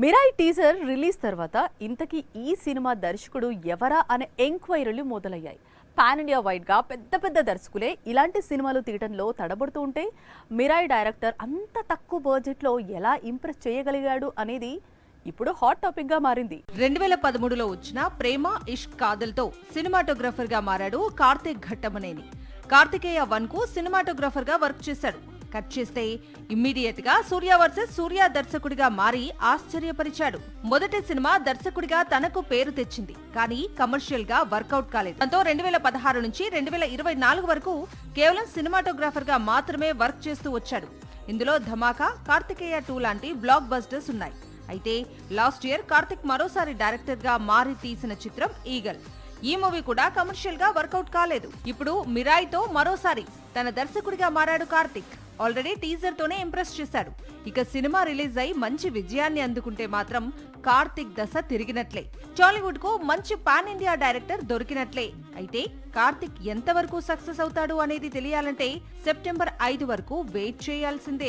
Mirai teaser release తర్వాత ఇంతకీ ఈ సినిమా దర్శకుడు ఎవరా అనే ఎంక్వైరీలు మొదలయ్యాయి. పాన్ ఇండియా వైడ్గా పెద్ద పెద్ద దర్శకులే ఇలాంటి సినిమాలు తీయడంలో తడబడుతూ ఉంటే మిరాయి డైరెక్టర్ అంత తక్కువ బడ్జెట్లో ఎలా ఇంప్రెస్ చేయగలిగాడు అనేది ఇప్పుడు హాట్ టాపిక్గా మారింది. రెండు వేల పదమూడులో వచ్చిన ప్రేమ ఇష్క్ కాదల్తో సినిమాటోగ్రఫర్గా మారాడు కార్తిక్ ఘట్టమనేని. కార్తికేయ వన్కు సినిమాటోగ్రఫర్గా వర్క్ చేశాడు. కట్ చేస్తే ఇమ్మీడియట్గా సూర్య వర్సెస్ సూర్య దర్శకుడిగా మారి ఆశ్చర్యపరిచాడు. మొదటి సినిమా దర్శకుడిగా తనకు పేరు తెచ్చింది. కానీ కమర్షియల్గా వర్కౌట్ కాలేదు. దాంతో రెండు వేల పదహారు నుంచి రెండు వేల ఇరవై నాలుగు వరకు కేవలం సినిమాటోగ్రాఫర్గా మాత్రమే వర్క్ చేస్తూ వచ్చాడు. ఇందులో ధమాకా కార్తికేయ టూ లాంటి బ్లాక్ బస్టర్స్ ఉన్నాయి. అయితే లాస్ట్ ఇయర్ కార్తిక్ మరోసారి డైరెక్టర్గా మారి తీసిన చిత్రం ఈగల్. ఈ మూవీ కూడా కమర్షియల్గా వర్కౌట్ కాలేదు. ఇప్పుడు మిరాయితో మరోసారి తన దర్శకుడిగా మారాడు కార్తిక్. ఆల్రెడీ టీజర్ తోనే ఇంప్రెస్ చేశాడు ఇక సినిమా రిలీజ్ అయి మంచి విజయాన్ని అందుకుంటే మాత్రం కార్తిక్ దశ తిరిగినట్లే. టాలీవుడ్కు మంచి పాన్ ఇండియా డైరెక్టర్ దొరికినట్లే. అయితే కార్తిక్ ఎంతవరకు సక్సెస్ అవుతాడు అనేది తెలియాలంటే సెప్టెంబర్ ఐదు వరకు వెయిట్ చేయాల్సిందే.